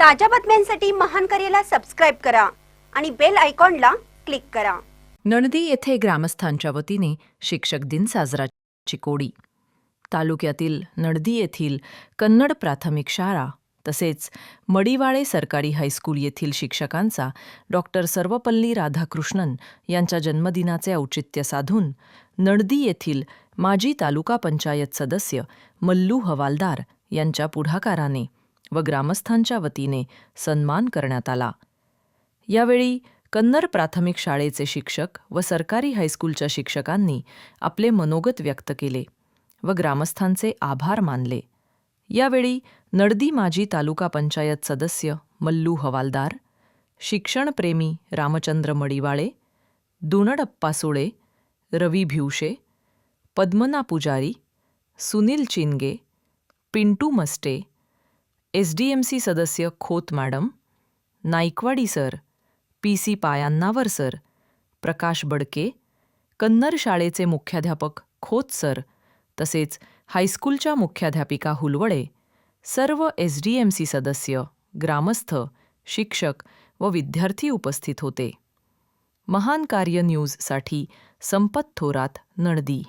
ताज्या बातम्यांसाठी महान करेला सबस्क्राईब करा आणि बेल आयकॉनला क्लिक करा. नणदी येथे ग्रामस्थांच्या वतीने शिक्षक दिन साजरा चिकोडी. तालुक्यातील नडदी येथील कन्नड प्राथमिक शाळा तसेच मडिवाळे सरकारी हायस्कूल येथील शिक्षकांचा डॉक्टर सर्वपल्ली राधाकृष्णन यांच्या जन्मदिनाचे औचित्य साधून नडदी येथील माजी तालुका पंचायत सदस्य मल्लू हवालदार यांच्या पुढाकाराने व ग्रामस्थांच्या वतीने सन्मान करण्यात आला. यावेळी कन्नर प्राथमिक शाळेचे शिक्षक व सरकारी हायस्कूलच्या शिक्षकांनी आपले मनोगत व्यक्त केले व ग्रामस्थांचे आभार मानले. यावेळी नडदी माजी तालुका पंचायत सदस्य मल्लू हवालदार शिक्षणप्रेमी रामचंद्र मडिवाळे दुनडप्पा सुळे रवी भिवशे पद्मना पुजारी सुनील चिनगे पिंटू मस्टे एसडीएमसी सदस्य Khot madam Naikwadi sir P C Payannavar sir Prakash Badke Kannar शाळेचे मुख्याध्यापक खोत सर तसेच हायस्कूलच्या मुख्याध्यापिका हुलवडे सर्व एसडीएमसी सदस्य ग्रामस्थ शिक्षक व विद्यार्थी उपस्थित होते. महान कार्य न्यूजसाठी संपत थोरात नडदी